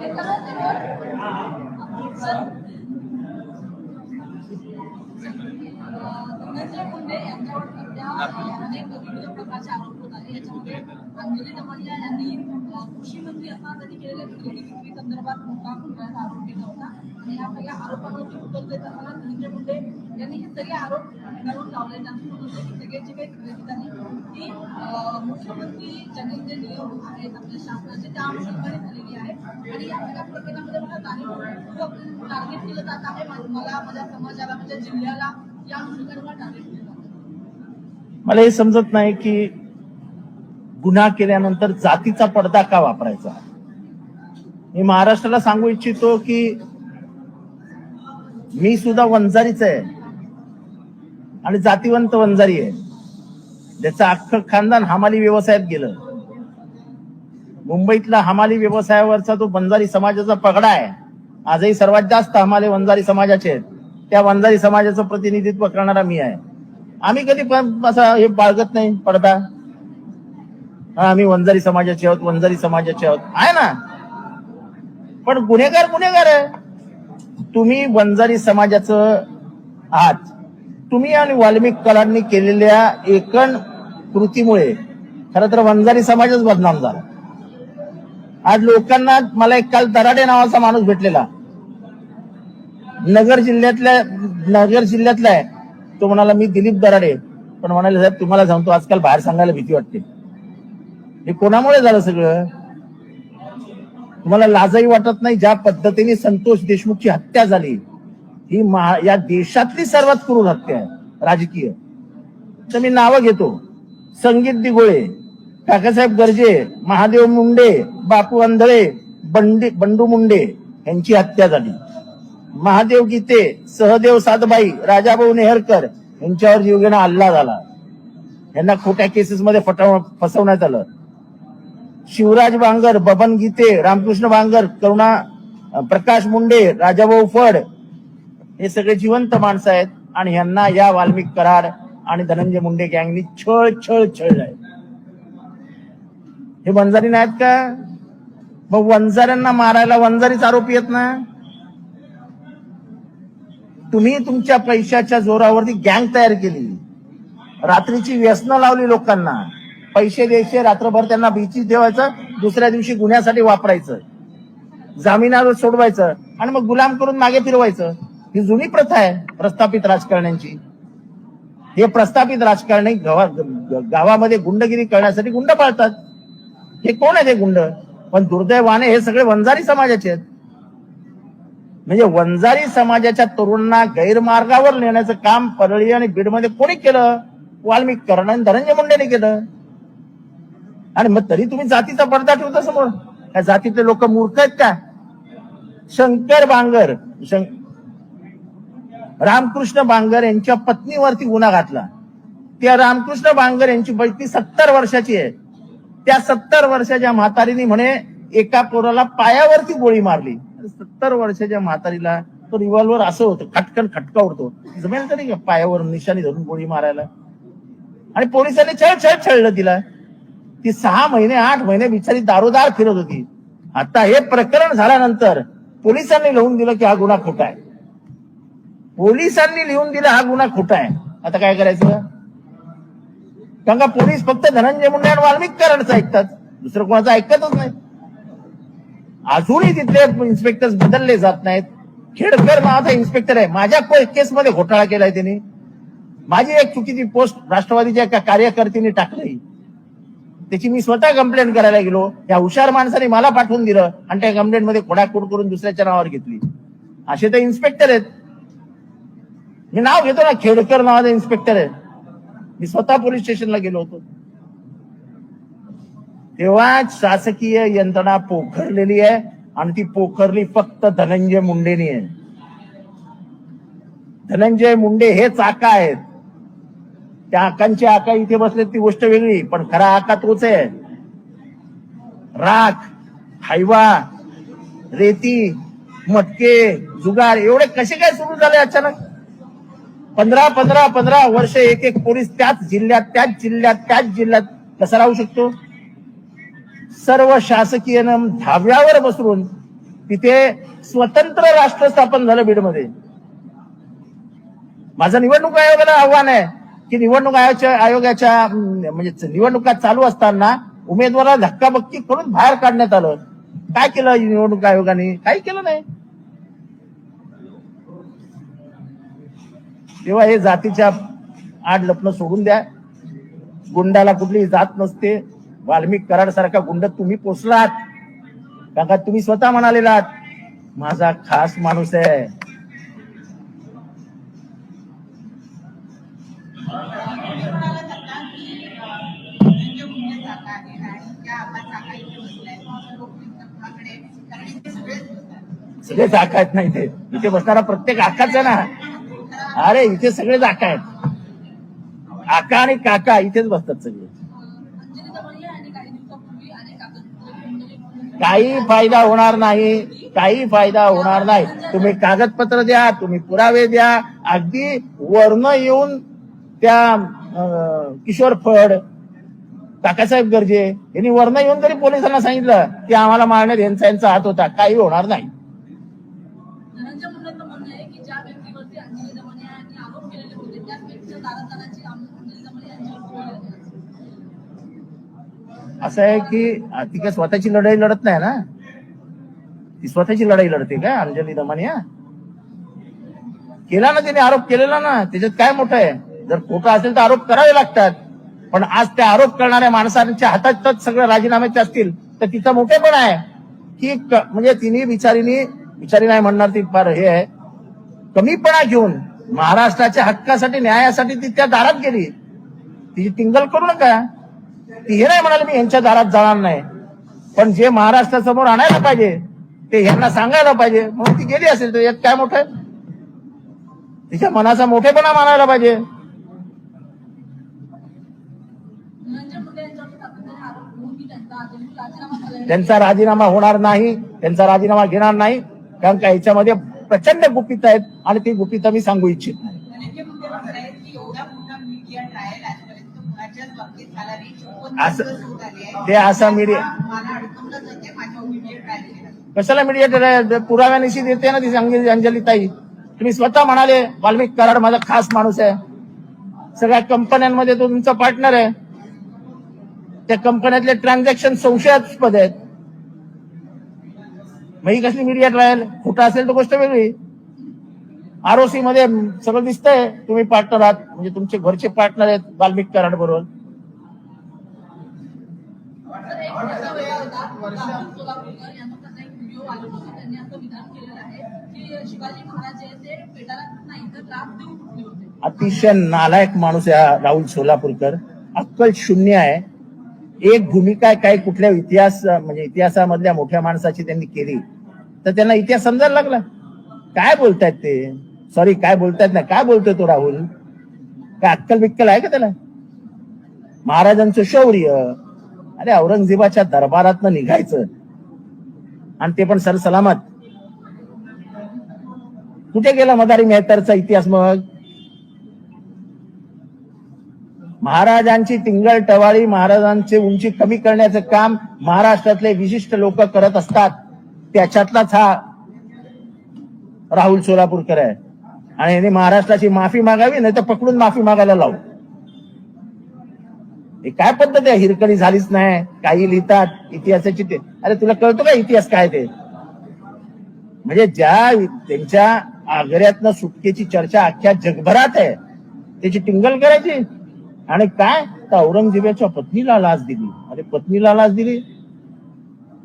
Então, Gracias. Dhananjay Munde यांच्यावर सध्या अनेक विविध प्रकारचे आरोप होत आहे याच्यामध्ये अंजली यांनी कृषी मंत्री असताना त्यांनी केलेल्या खरेदी विक्री संदर्भात मोठा आरोप केला होता आणि या सगळ्या आरोपांवरती उत्तर देत असताना धनंजय मुंडे यांनी हे सगळे आरोप लावले त्यांचं काही खरेदी झाली ती मुख्यमंत्री ज्यांनी जे नियम आहेत आपल्या शासनाचे त्या अनुषंगाने झालेली आहे. आणि या सगळ्या करत आहे. जाणीवपूर्वक टार्गेट केलं जात आहे. मला माझ्या समाजाला माझ्या जिल्ह्याला या अनुषंगाने टार्गेट केलं मला हे समजत नाही की गुन्हा केल्यानंतर जातीचा पडदा का वापरायचा? मी महाराष्ट्राला सांगू इच्छितो की मी सुद्धा वंजारीच आहे. आणि जातीवंत वंजारी आहे. ज्याचं अख्खं खानदान हमाली व्यवसायात गेलं. मुंबईतला हमाली व्यवसायावरचा तो वंजारी समाजाचा पगडा आहे आजही सर्वात जास्त हमाले वंजारी समाजाचे आहेत. त्या वंजारी समाजाचं प्रतिनिधित्व करणारा मी आहे. आम्ही कधी पण असं हे बाळगत नाही पडदा हा, आम्ही वंजारी समाजाचे आहोत वंजारी समाजाचे आहोत. आहे ना? पण गुन्हेगार गुन्हेगार आहे. तुम्ही वंजारी समाजाचं आहात. तुम्ही आणि वाल्मिक कलांनी केलेल्या एकण कृतीमुळे खर तर वंजारी समाजच बदनाम झाला. आज लोकांना मला एक काल दराडे नावाचा माणूस भेटलेला. नगर जिल्ह्यातल्या नगर जिल्ह्यातला आहे. तो म्हणाला मी दिलीप दराडे पण म्हणाले साहेब तुम्हाला सांगतो आजकाल बाहेर सांगायला भीती वाटते. हे कोणामुळे झालं सगळं? तुम्हाला लाजही वाटत नाही? ज्या पद्धतीने संतोष देशमुखची हत्या झाली ही महा- या देशातली सर्वात क्रूर हत्या आहे राजकीय. तर मी नावं घेतो. संगीत दिगोळे काकासाहेब गर्जे महादेव मुंडे बापू अंधळे बंडी बंडू मुंडे यांची हत्या झाली. महादेव गीते सहदेव सातबाई राजाभाऊ नेहरकर यांच्यावर जीवघेणा हल्ला झाला. यांना खोट्या केसेस मध्ये फसवण्यात आलं. शिवराज बांगर बबन गीते रामकृष्ण बांगर करुणा प्रकाश मुंडे राजाभाऊ फड हे सगळे जिवंत माणसं आहेत आणि यांना या वाल्मिक करार आणि धनंजय मुंडे गँगनी छळ छळ छळ आहे हे वंजारी नाहीत का? मग वंजाऱ्यांना मारायला वंजारीच आरोपी आहेत ना? तुम्ही तुमच्या पैशाच्या जोरावरती गँग तयार केली. रात्रीची व्यसनं लावली लोकांना. पैसे द्यायचे रात्रभर त्यांना बीची ठेवायचं दुसऱ्या दिवशी गुन्ह्यासाठी वापरायचं. जामिनावर सोडवायचं आणि मग गुलाम करून मागे फिरवायचं. ही जुनी प्रथा आहे प्रस्थापित राजकारण्यांची. हे प्रस्थापित राजकारणी गावामध्ये गुंडगिरी करण्यासाठी गुंड पाळतात. हे कोण आहेत हे गुंड? पण दुर्दैवाने हे सगळे वंजारी समाजाचे आहेत. म्हणजे वंजारी समाजाच्या तरुणांना गैरमार्गावर नेण्याचं काम परळी आणि बीडमध्ये कोणी केलं? वाल्मिक कर्ण धनंजय मुंडेने केलं. आणि मग तरी तुम्ही जातीचा पडदा ठेवता समोर. या जातीतले लोक मूर्ख आहेत का? शंकर बांगर शं- रामकृष्ण बांगर यांच्या पत्नीवरती गुन्हा घातला. त्या रामकृष्ण बांगर यांची बैठी सत्तर वर्षाची आहे. त्या सत्तर वर्षाच्या म्हातारीने म्हणे एका पोराला पायावरती गोळी मारली. सत्तर वर्षाच्या म्हातारीला तो रिव्हॉल्वर असं होतं खटकन खटका उडतो. जमेल तरी पायावर निशाणी धरून गोळी मारायला? आणि पोलिसांनी छळ छळ छळलं तिला. ती सहा महिने आठ महिने बिचारी दारोदार फिरत होती. आता हे प्रकरण झाल्यानंतर पोलिसांनी लिहून दिलं की हा गुन्हा खोटा आहे. पोलिसांनी लिहून दिला हा गुन्हा खोटा आहे. आता काय करायचं? कारण का पोलीस फक्त धनंजय मुंडे आणि वाल्मिक कराडचं ऐकतात. दुसरं कोणाचं ऐकतच नाही. अजूनही तिथले इन्स्पेक्टर बदलले जात नाहीत. खेडकर नावाचा इन्स्पेक्टर आहे. माझ्या केसमध्ये घोटाळा केलाय त्यांनी माझी एक चुकीची पोस्ट राष्ट्रवादीच्या एका कार्यकर्त्यांनी टाकली. त्याची मी स्वतः कंप्लेंट करायला गेलो. या हुशार माणसाने मला पाठवून दिलं आणि त्या कंप्लेंटमध्ये खोडाखोड करून दुसऱ्याच्या नावावर घेतली. असे तर इन्स्पेक्टर आहेत. मी नाव घेतो ना. खेडकर नावाचा इन्स्पेक्टर आहे. मी स्वतः पोलीस स्टेशनला गेलो होतो. तेव्हा शासकीय यंत्रणा पोखरलेली आहे आणि ती पोखरली फक्त धनंजय मुंडेनी आहे. धनंजय मुंडे हेच आका आहेत. त्या आकांची आका इथे बसले ती गोष्ट वेगळी पण खरा आका तोच आहे. राख हायवा रेती मटके जुगार एवढे कसे काय सुरू झाले अचानक? पंधरा पंधरा पंधरा वर्ष एक एक पोलीस त्याच जिल्ह्यात त्याच जिल्ह्यात त्याच जिल्ह्यात कसा राहू शकतो? सर्व शासकीय धाव्यावर बसरून तिथे स्वतंत्र राष्ट्र स्थापन झालं बीडमध्ये. माझं निवडणूक आयोगाला आव्हान आहे की निवडणूक आयोगाच्या आयोगाच्या म्हणजे निवडणुका चालू असताना उमेदवाराला धक्काबक्की करून बाहेर काढण्यात आलं. काय केलं निवडणूक आयोगाने? काही केलं नाही. तेव्हा हे जातीच्या आड लपणं सोडून द्या. गुंडाला कुठली जात नसते. वाल्मिक कराड सारखा गुंड तुम्ही पोचलात कारण का तुम्ही स्वतः म्हणालेला माझा खास माणूस आहे. सगळे जाका नाही ते इथे. बसणारा प्रत्येक आकाच आहे ना. अरे इथे सगळे जाका आहेत. आका आणि काका इथेच बसतात सगळे. काही फायदा होणार नाही काही फायदा होणार नाही. तुम्ही कागदपत्र द्या तुम्ही पुरावे द्या. अगदी वर्ण येऊन त्या अं, किशोर फड काकासाहेब गर्जे यांनी वर्ण येऊन जरी पोलिसांना सांगितलं की आम्हाला मारण्यात यांचा यांचा हात होता काही होणार नाही धनंजय मुंडेंचं म्हणणं आहे की ज्या व्यक्तीवरती अंजली दमनिया यांनी आरोप केलेले होते त्याच व्यक्तीच्या दारात जाण्याची अंजली दमनिया यांच्यावर गोळी लागली. असं आहे की ती काय स्वतःची लढाई लढत नाही ना? ती स्वतःची लढाई लढते का अंजली दमानिया? केला ना तिने आरोप केलेला ना त्याच्यात काय मोठं आहे? जर खोटं असेल तर आरोप करावे लागतात. पण आज त्या आरोप करणाऱ्या माणसांच्या हातात सगळं राजीनाम्याचे असतील तर तिचा मोठेपण आहे. की म्हणजे तिने विचारीनी बिचारी नाही म्हणणार ती फार हे आहे. कमीपणा घेऊन. महाराष्ट्राच्या हक्कासाठी न्यायासाठी ती त्या दारात गेली. तिची टिंगल करू नका. हे नाही म्हणाले मी यांच्या दारात जाणार नाही. पण जे महाराष्ट्रासमोर आणायला पाहिजे ते यांना सांगायला पाहिजे. म्हणून ती गेली असेल तर यात काय मोठं आहे? तिच्या मनाचा मोठेपणा मानायला पाहिजे. त्यांचा राजीनामा त्यांचा राजीनामा होणार नाही त्यांचा राजीनामा घेणार नाही कारण का याच्यामध्ये प्रचंड गुपित आहेत आणि ती गुपित मी सांगू इच्छित नाही. असं- ते असा मीडिया- मीडिया कशाला मीडिया पुराव्यानिशी देते ना ती अंजली अंजली ताई. तुम्ही स्वतः म्हणाले वाल्मिक कराड माझा खास माणूस आहे. सगळ्या कंपन्यांमध्ये तो तुमचा पार्टनर आहे. त्या कंपन्यातले ट्रान्झॅक्शन संशयास्पद आहेत. मग ही कसली मीडिया ट्रायल खोटा असेल तर गोष्ट वेगळी. आरओसी मध्ये सगळं दिसतंय. तुम्ही पार्टनर आहात. म्हणजे तुमचे घरचे पार्टनर आहेत वाल्मिक कराड बरोबर तर एक प्रश्न वेगळा होता राहुल सोलापूरकर यांचा त्याचा एक व्हिडिओ आलेला होता. त्यांनी असं विधान केलेलं आहे की शिवाजी महाराज जे आहेत ते पेटाला नाही तर त्रास देऊन उठले होते. अतिशय नालायक माणूस हा राहुल सोलापूरकर. अक्कल शून्य आहे. एक भूमिका काय कुठल्या इतिहास म्हणजे इतिहासामधल्या मोठ्या माणसाची त्यांनी केली. तर त्यांना इतिहास समजायला लागला. काय बोलतायत ते? सॉरी काय बोलतायत ना काय बोलतोय तो राहुल? काय अक्कल बिक्कल आहे का त्याला? महाराजांचं शौर्य. अरे औरंगजेबाच्या दरबारातनं निघायचं. आणि ते पण सरसलामत. कुठे गेला मदारी मेहतरचा इतिहास मग? महाराजांची टिंगल टवाळी महाराजांची उंची कमी करण्याचं काम महाराष्ट्रातले विशिष्ट लोक करत असतात. त्याच्यातलाच हा राहुल सोलापूरकर आहे. आणि यांनी महाराष्ट्राची माफी मागावी नाही तर पकडून माफी मागायला लावू. हे काय पद्धत आहे? हिरकणी झालीच नाही. काही लिहितात इतिहासाची ते. अरे तुला कळतो का इतिहास काय ते? म्हणजे ज्या त्यांच्या आग्र्यातनं सुटकेची चर्चा अख्ख्या जगभरात आहे त्याची टिंगल करायची. आणि काय? तर औरंगजेबाच्या पत्नीला लाच दिली. अरे पत्नीला लाच दिली?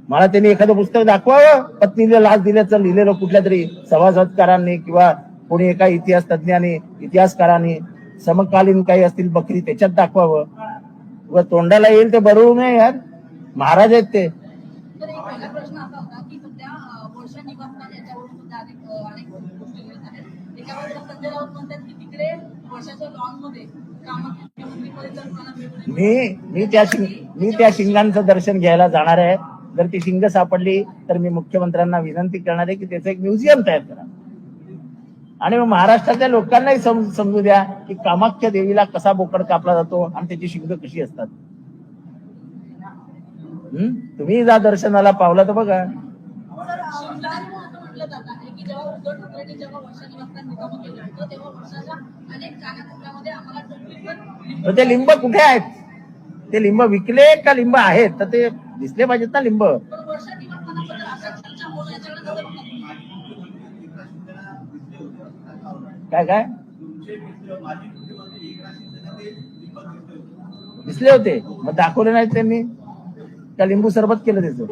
मला त्यांनी एखादं पुस्तक दाखवावं? पत्नीला लाच दिल्याचं लिहिलेलं कुठल्या तरी सभासदकारांनी किंवा कोणी एका इतिहास तज्ज्ञांनी इतिहासकारांनी समकालीन काही असतील बकरी त्याच्यात दाखवावं. व तोंडाला येईल ते बरोबर नाही यार. महाराज आहेत ते. मी मी त्या शिंग मी त्या शिंगांचं दर्शन घ्यायला जाणार आहे. जर ती शिंग सापडली तर मी मुख्यमंत्र्यांना विनंती करणार आहे की त्याचं एक म्युझियम तयार करा. आणि मग महाराष्ट्रातल्या लोकांनाही सम- समजू द्या की कामाख्या देवीला कसा बोकड कापला जातो आणि त्याची शिंग कशी असतात? तुम्ही जा दर्शनाला पावला तर बघा. ते लिंब कुठे आहेत? ते लिंब विकले का लिंब आहेत? तर ते दिसले पाहिजेत ना लिंब. काय काय? दिसले होते. मग दाखवले नाहीत त्यांनी. का लिंबू सरबत केलं त्याचं.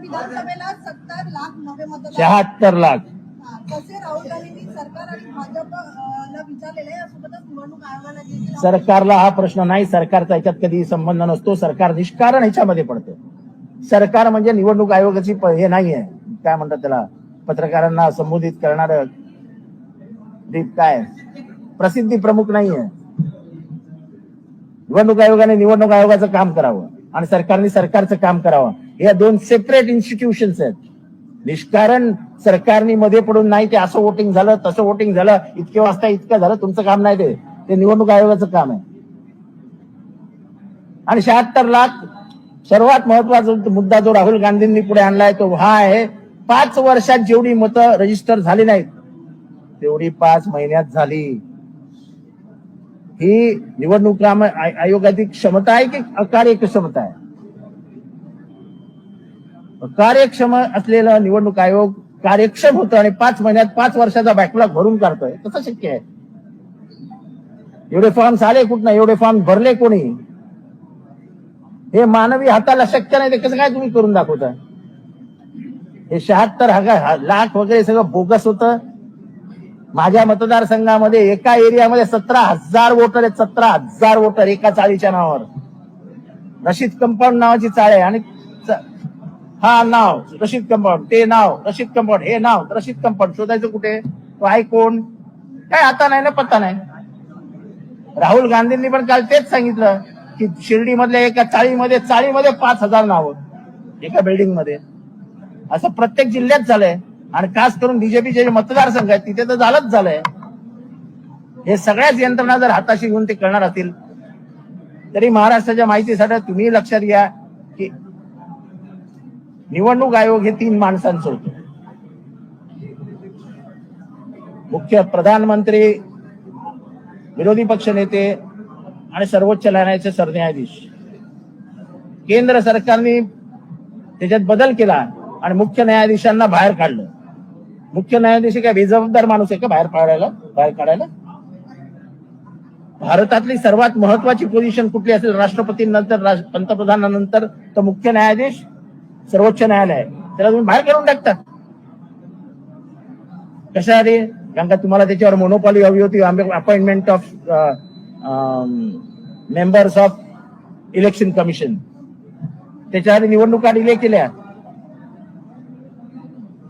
विधानसभेला सत्तर लाख नवे मतदार शहात्तर लाख. तसे राहुल गांधींनी सरकार आणि भाजप अं, ला विचारलेले आहे. यासोबतच निवडणूक आयोगाला देखील सरकारला हा प्रश्न नाही. सरकारचा याच्यात कधी संबंध नसतो. सरकार निष्कारण ह्याच्यामध्ये पडतं. सरकार म्हणजे निवडणूक आयोगाची हे नाही आहे काय म्हणतात त्याला? पत्रकारांना संबोधित करणार काय? प्रसिद्धी प्रमुख नाहीये. निवडणूक आयोगाने निवडणूक आयोगाचं काम करावं आणि सरकारने सरकारचं काम करावं. या दोन सेपरेट इन्स्टिट्यूशन्स आहेत. निष्कारण सरकारने मध्ये पडून नाही ते असं वोटिंग झालं तसं वोटिंग झालं इतके वाजता इतकं झालं तुमचं काम नाही ते. ते निवडणूक आयोगाचं काम आहे. आणि शहात्तर लाख सर्वात महत्त्वाचा मुद्दा जो राहुल गांधींनी पुढे आणलाय तो हा आहे पाच वर्षात जेवढी मतं रजिस्टर झाली नाहीत तेवढी पाच महिन्यात झाली. ही निवडणूक आयोगाची क्षमता आहे की अकार्यक्षमता आहे? कार्यक्षम असलेलं निवडणूक आयोग कार्यक्षम होतं आणि पाच महिन्यात पाच वर्षाचा बॅकलॉग भरून काढतोय. कसं शक्य आहे. एवढे फॉर्म्स आले कुठं एवढे फॉर्म भरले कोणी? हे मानवी हाताला शक्य नाही ते कसं काय तुम्ही करून दाखवता? हे शहात्तर हजार लाख वगैरे सगळं बोगस होतं. माझ्या मतदारसंघामध्ये एका एरियामध्ये सतरा हजार वोटर आहेत सतरा हजार वोटर एका चाळीच्या नावावर. रशीद कंपाऊंड नावाची चाळ आहे आणि हा नाव रशीद कंपाऊंड ते नाव रशीद कंपाऊंड हे नाव रशीद कंपाऊंड शोधायचं कुठे? तो आहे कोण? काय आता नाही ना पत्ता नाही. राहुल गांधींनी पण काल तेच सांगितलं. की शिर्डीमधल्या एका चाळीमध्ये चाळीमध्ये पाच हजार नावं एका बिल्डिंगमध्ये असं प्रत्येक जिल्ह्यात झालंय. आणि खास करून बीजेपीचे जे मतदारसंघ आहेत तिथे तर झालंच झालंय. हे सगळ्याच यंत्रणा जर हाताशी घेऊन ते करणार असतील तरी महाराष्ट्राच्या माहितीसाठी तुम्ही लक्षात घ्या की निवडणूक आयोग हे तीन माणसांचं होतं. मुख्य प्रधानमंत्री विरोधी पक्ष नेते आणि सर्वोच्च न्यायालयाचे सरन्यायाधीश. केंद्र सरकारने त्याच्यात बदल केला आणि मुख्य न्यायाधीशांना बाहेर काढलं. मुख्य न्यायाधीश काय बेजबाबदार माणूस आहे का बाहेर काढायला बाहेर काढायला? भारतातली सर्वात महत्वाची पोझिशन कुठली असेल? राष्ट्रपतींनंतर पंतप्रधानानंतर तर मुख्य न्यायाधीश सर्वोच्च न्यायालय. त्याला तुम्ही बाहेर काढून टाकता. कशासाठी कारण का तुम्हाला त्याच्यावर मोनोपॉली हवी होती. Appointment of members of election commission त्याच्यासाठी निवडणुका डिले केल्या.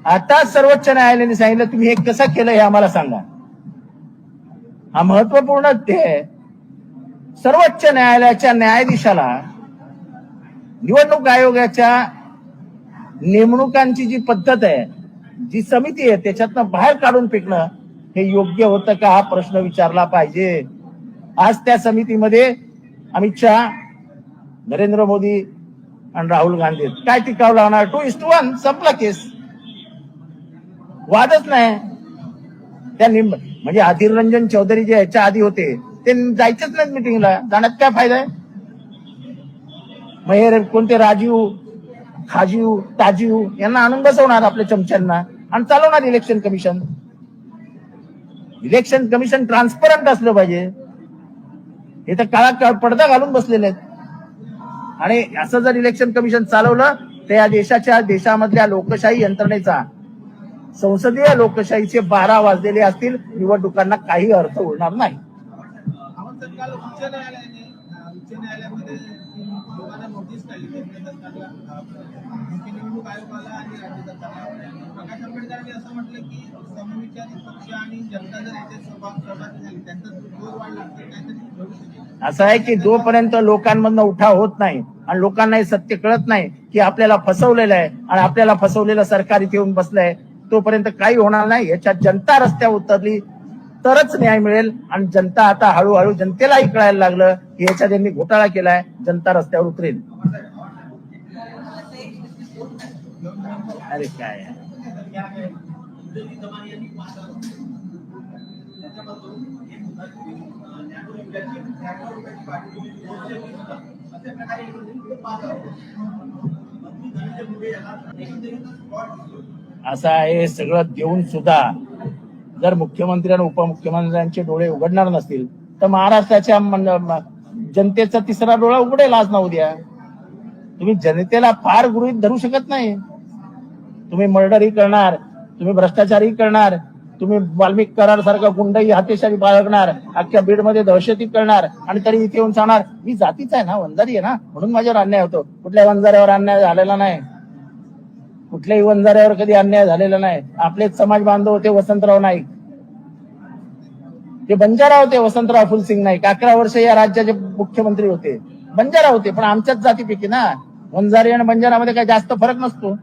आता सर्वोच्च न्यायालयाने सांगितलं तुम्ही हे कसं केलं हे आम्हाला सांगा. हा महत्त्वपूर्ण ते आहे. सर्वोच्च न्यायालयाच्या न्यायाधीशाला निवडणूक आयोगाच्या नेमणुकांची जी पद्धत आहे जी समिती आहे त्याच्यातनं बाहेर काढून फेकणं हे योग्य होतं का हा प्रश्न विचारला पाहिजे. आज त्या समितीमध्ये अमित शहा नरेंद्र मोदी आणि राहुल गांधी काय टिकाव लावणार? टू इस टू वन संपला केस. वादच नाही. त्या निम म्हणजे अधीर रंजन चौधरी जे याच्या आधी होते ते जायचेच नाहीत मिटिंगला जाण्यात काय फायदा आहे? मग हे कोणते राजीव खाजीव ताजीव यांना आणून बसवणार आपल्या चमच्यांना आणि चालवणार election commission election commission transparent असलं पाहिजे. हे तर काळा काळ पडदा घालून बसलेले आहेत. आणि असं जर इलेक्शन कमिशन चालवलं तर या देशाच्या देशामधल्या लोकशाही यंत्रणेचा संसदीय लोकशाहीचे बारा वाजलेले असतील निवडणुकांना काही अर्थ उरणार नाही आपण तर काल उच्च न्यायालयाने अं, उच्च न्यायालयामध्ये लोकांना नोटीस काढली केंद्र सरकारला मुख्य निवडणूक आयोगाला आणि राज्य सरकारला प्रकाश आंबेडकरांनी असं म्हटलं की समविचारी पक्ष आणि जनता जर याच्यात सहभाग सहभागी झाली त्यांचा जोर वाढला तर काहीतरी असं आहे की जोपर्यंत लोकांमधनं उठाव होत नाही आणि लोकांना हे सत्य कळत नाही की आपल्याला फसवलेलं आहे आणि आपल्याला फसवलेलं सरकार इथे येऊन बसलंय तोपर्यंत काही होणार नाही. याच्यात जनता रस्त्यावर उतरली तरच न्याय मिळेल. आणि जनता आता हळूहळू जनतेलाही कळायला लागलं की याच्यात त्यांनी घोटाळा केलाय जनता रस्त्यावर उतरेल. अरे काय? असं आहे सगळं देऊन सुद्धा जर मुख्यमंत्री आणि उपमुख्यमंत्र्यांचे डोळे उघडणार नसतील तर महाराष्ट्राच्या जनतेचा तिसरा डोळा उघडेल आज ना उद्या. तुम्ही जनतेला फार गृहित धरू शकत नाही. तुम्ही मर्डरही करणार तुम्ही भ्रष्टाचारही करणार तुम्ही वाल्मिक करार सारखा गुंडही हातेशाही बाळगणार अख्ख्या बीडमध्ये दहशती करणार आणि तरी इथे येऊन सांगणार मी जातीचा आहे ना वंजारी आहे ना म्हणून माझ्यावर अन्याय होतो. कुठल्या वंजाऱ्यावर अन्याय झालेला नाही. कुठल्याही वंजाऱ्यावर कधी अन्याय झालेला नाही. आपलेच समाज बांधव होते वसंतराव नाईक. ते बंजारा होते वसंतराव फुलसिंग नाईक. अकरा वर्ष या राज्याचे मुख्यमंत्री होते. बंजारा होते पण आमच्याच जातीपैकी ना. वंजारी आणि बंजारामध्ये काही जास्त फरक नसतो.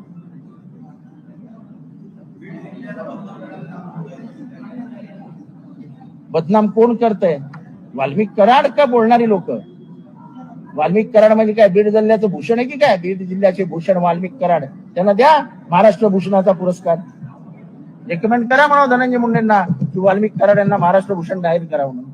बदनाम कोण करतंय? वाल्मिक कराड का बोलणारी लोक? वाल्मिक कराड म्हणजे काय बीड जिल्ह्याचं भूषण आहे की काय? बीड जिल्ह्याचे भूषण वाल्मिक कराड. त्यांना द्या महाराष्ट्र भूषणाचा पुरस्कार. रेकमेंड करा म्हणा धनंजय मुंडेंना की वाल्मिक कराड यांना महाराष्ट्र भूषण जाहीर करा म्हणून.